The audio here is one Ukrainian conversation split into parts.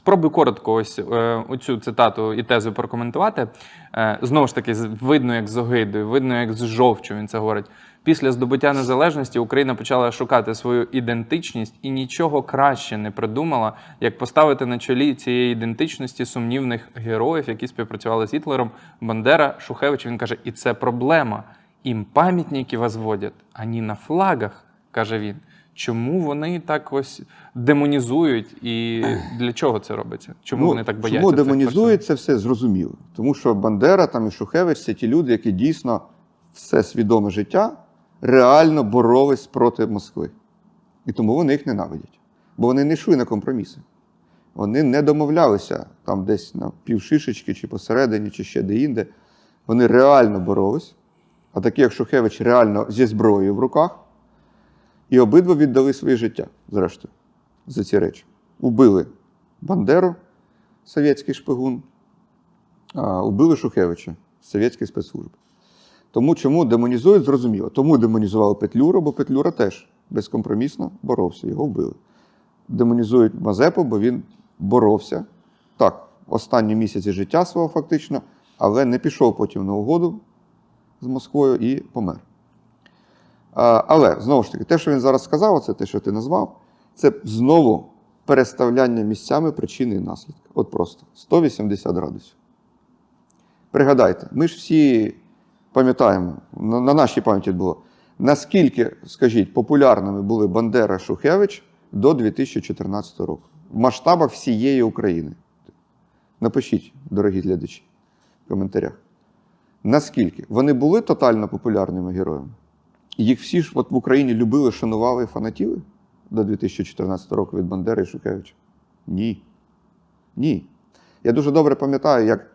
Спробую коротко ось е, оцю цитату і тезу прокоментувати. Е, знову ж таки, видно, як з огидою, видно, як з жовчю він це говорить. Після здобуття незалежності Україна почала шукати свою ідентичність і нічого краще не придумала, як поставити на чолі цієї ідентичності сумнівних героїв, які співпрацювали з Гітлером. Бандера, Шухевич. Він каже, і це проблема. Їм пам'ятники возводять, а не на флагах, каже він. Чому вони так ось демонізують і для чого це робиться? Чому вони так бояться? Ну, Чому демонізують це все зрозуміло. Тому що Бандера там і Шухевич це ті люди, які дійсно все свідоме життя реально боролись проти Москви. І тому вони їх ненавидять. Бо вони не йшли на компроміси. Вони не домовлялися там десь на півшишечки, чи посередині, чи ще де-інде. Вони реально боролись. А такі, як Шухевич, реально зі зброєю в руках. І обидва віддали своє життя, зрештою, за ці речі. Убили Бандеру, совєтський шпигун, а убили Шухевича, совєтські спецслужби. Тому чому демонізують, зрозуміло. Тому демонізували Петлюра, бо Петлюра теж безкомпромісно боровся, його вбили. Демонізують Мазепу, бо він боровся. Так, останні місяці життя свого фактично, але не пішов потім на угоду з Москвою і помер. Але знову ж таки, те, що він зараз сказав, це те, що ти назвав, це знову переставляння місцями причини і наслідки. От просто 180 градусів. Пригадайте, ми ж всі пам'ятаємо, на нашій пам'яті було, наскільки, скажіть, популярними були Бандера Шухевич до 2014 року в масштабах всієї України. Напишіть, дорогі глядачі, в коментарях. Наскільки вони були тотально популярними героями? Їх всі ж от в Україні любили, шанували і фанатіли до 2014 року від Бандери і Шухевича? Ні. Ні. Я дуже добре пам'ятаю, як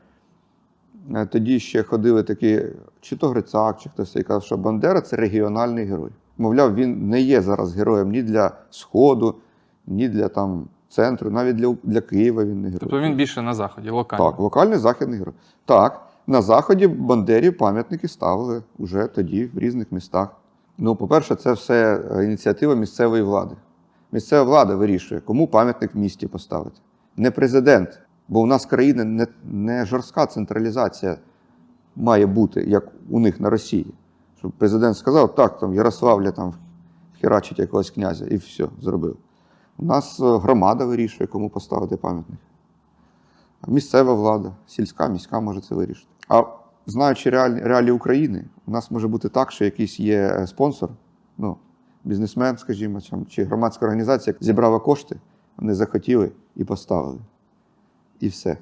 е, тоді ще ходили такі, чи то Грицак, чи хтось і казав, що Бандера це регіональний герой. Мовляв, він не є зараз героєм ні для Сходу, ні для там, центру, навіть для, для Києва він не герой. Тобто він більше на заході, локально. Так, локальний західний герой. Так, на заході Бандері пам'ятники ставили вже тоді в різних містах. Ну, по-перше, це все е, ініціатива місцевої влади. Місцева влада вирішує, кому пам'ятник в місті поставити. Не президент, бо у нас країна не, не жорстка централізація має бути, як у них на Росії. Щоб президент сказав, так, там Ярославля там херачить якогось князя, і все, зробив. У нас е, громада вирішує, кому поставити пам'ятник. Місцева влада, сільська, міська може це вирішити. А знаючи реалії, реалії України, у нас може бути так, що якийсь є е, спонсор, ну, бізнесмен, скажімо, чи- громадська організація, зібрала кошти, вони захотіли і поставили. І все.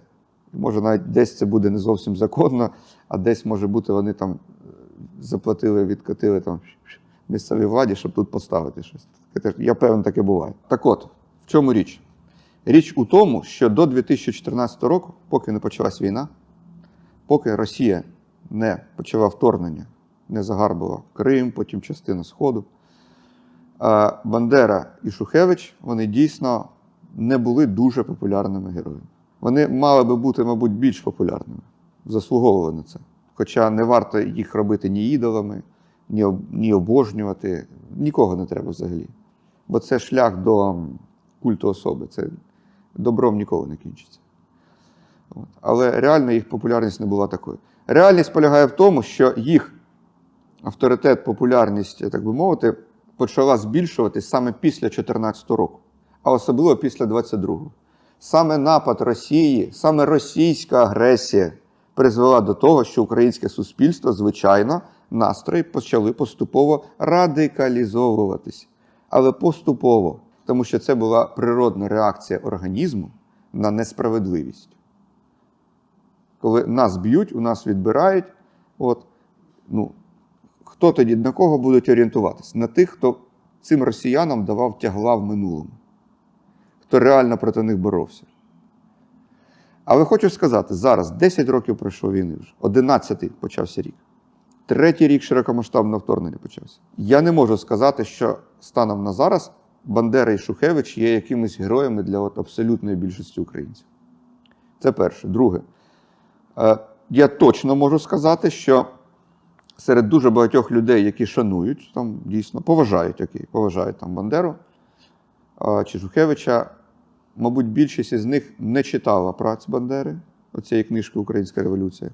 Може навіть десь це буде не зовсім законно, а десь може бути вони там е, заплатили, відкатили там місцевій владі, щоб тут поставити щось. Я певен, таке буває. Так от, в чому річ? Річ у тому, що до 2014 року, поки не почалась війна, поки Росія не почала вторгнення, не загарбала Крим, потім частина Сходу, Бандера і Шухевич вони дійсно не були дуже популярними героями. Вони мали би бути, мабуть, більш популярними, заслуговували на це. Хоча не варто їх робити ні ідолами, ні, обожнювати, нікого не треба взагалі. Бо це шлях до культу особи. Це добром ніколи не кінчиться. Але реально їх популярність не була такою. Реальність полягає в тому, що їх авторитет, популярність, так би мовити, почала збільшуватись саме після 2014 року, а особливо після 22-го. Саме напад Росії, саме російська агресія призвела до того, що українське суспільство, звичайно, настрої почали поступово радикалізовуватись. Але поступово, тому що це була природна реакція організму на несправедливість. Коли нас б'ють, у нас відбирають, от, ну, хто тоді на кого будуть орієнтуватись? На тих, хто цим росіянам давав тягла в минулому, хто реально проти них боровся. Але хочу сказати, зараз 10 років пройшло війни вже, 11-й почався рік. Третій рік широкомасштабного вторгнення почався. Я не можу сказати, що станом на зараз Бандера і Шухевич є якимись героями для от абсолютної більшості українців. Це перше. Друге, я точно можу сказати, що серед дуже багатьох людей, які шанують, там дійсно поважають, окей, поважають там Бандеру е, чи Шухевича, мабуть, більшість із них не читала праць Бандери, оцієї книжки Українська революція,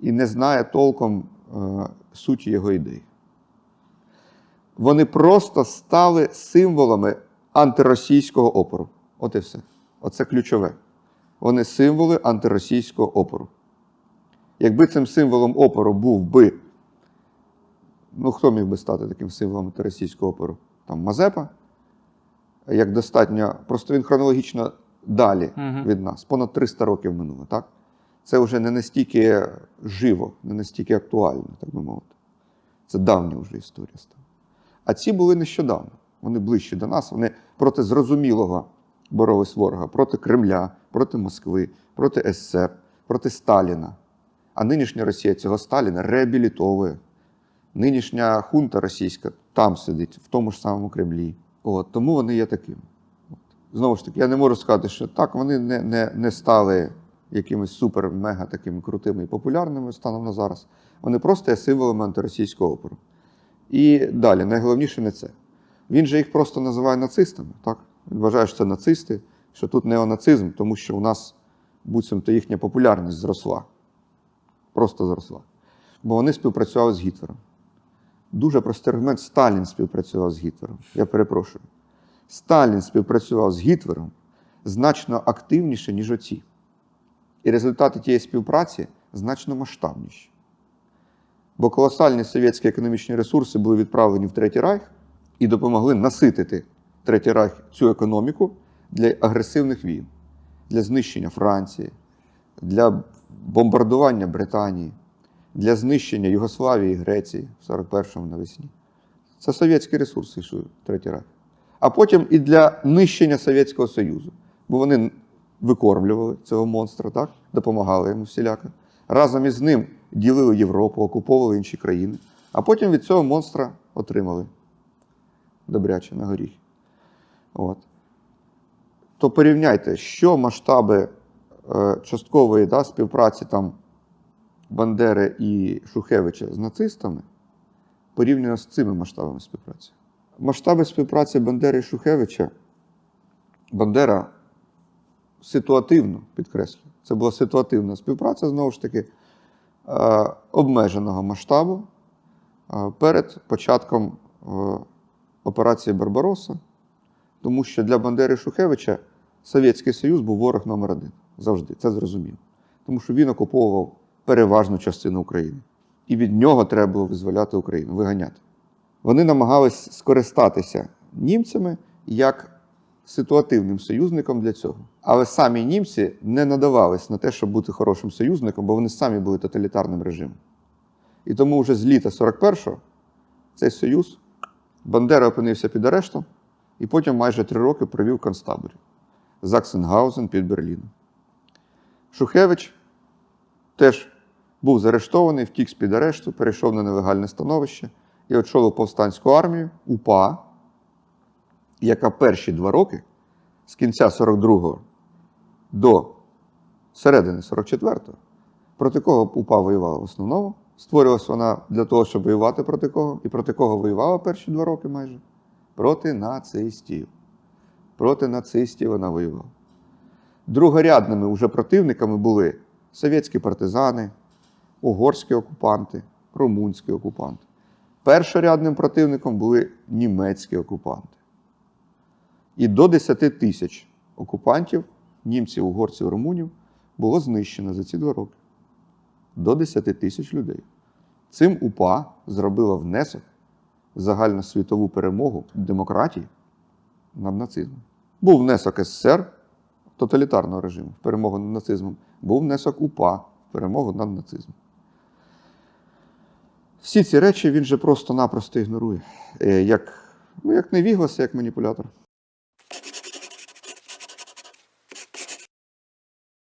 і не знає толком е, суті його ідей. Вони просто стали символами антиросійського опору. От і все. Оце ключове. Вони символи антиросійського опору. Якби цим символом опору був би, ну хто міг би стати таким символом антиросійського опору? Там Мазепа, як достатньо, просто він хронологічно далі Мгм. від нас, понад 300 років минуло, так? Це вже не настільки живо, не настільки актуально, так би мовити. Це давня вже історія стала. А ці були нещодавно. Вони ближче до нас, вони проти зрозумілого боролись ворога, проти Кремля, проти Москви, проти СССР, проти Сталіна. А нинішня Росія цього Сталіна реабілітовує. Нинішня хунта російська там сидить, в тому ж самому Кремлі. От, тому вони є такими. Знову ж таки, я не можу сказати, що так, вони не, не, не стали якимись супер-мега такими крутими і популярними станом на зараз. Вони просто є символами антиросійського опору. І далі, найголовніше не це. Він же їх просто називає нацистами. Так? Він вважає, що це нацисти, що тут неонацизм, тому що у нас буцімто їхня популярність зросла. Просто зросла. Бо вони співпрацювали з Гітлером. Дуже простий аргумент: Сталін співпрацював з Гітлером. Я перепрошую. Сталін співпрацював з Гітлером значно активніше, ніж оці. І результати тієї співпраці значно масштабніші. Бо колосальні совєтські економічні ресурси були відправлені в Третій Райх і допомогли наситити Третій Райх цю економіку для агресивних війн, для знищення Франції, для бомбардування Британії, для знищення Югославії і Греції в 41-му навесні. Це совєтські ресурси в Третій Райх. А потім і для нищення Совєтського Союзу. Бо вони викормлювали цього монстра, так? допомагали йому всіляко. Разом із ним ділили Європу, окуповували інші країни. А потім від цього монстра отримали добряче на горіхи. От. То порівняйте, що масштаби е, часткової да, співпраці там Бандери і Шухевича з нацистами порівняно з цими масштабами співпраці. Масштаби співпраці Бандери і Шухевича Бандера ситуативно підкреслюю. Це була ситуативна співпраця, знову ж таки, е, обмеженого масштабу е, перед початком операції Барбароса, тому що для Бандери Шухевича Совєтський Союз був ворог номер один. Завжди, це зрозуміло. Тому що він окуповував переважну частину України. І від нього треба було визволяти Україну, виганяти. Вони намагались скористатися німцями як ситуативним союзником для цього. Але самі німці не надавались на те, щоб бути хорошим союзником, бо вони самі були тоталітарним режимом. І тому вже з літа 41-го цей союз Бандера опинився під арештом і потім майже три роки провів в концтаборі Заксенгаузен під Берліном. Шухевич теж був заарештований, втік з-під арешту, перейшов на нелегальне становище і очолив повстанську армію УПА, яка перші два роки з кінця 42-го до середини 44-го, проти кого УПА воювала в основному. Створювалася вона для того, щоб воювати проти кого. І проти кого воювала перші два роки майже? Проти нацистів. Проти нацистів вона воювала. Другорядними уже противниками були совєтські партизани, угорські окупанти, румунські окупанти. Першорядним противником були німецькі окупанти. І до 10 тисяч окупантів, німців, угорців, румунів, було знищено за ці два роки. До 10 тисяч людей. Цим УПА зробила внесок загальносвітову перемогу демократії над нацизмом. Був внесок СССР тоталітарного режиму в перемогу над нацизмом, був внесок УПА в перемогу над нацизмом. Всі ці речі він же просто-напросто ігнорує. Е, Як, ну, як невігласи, як маніпулятор.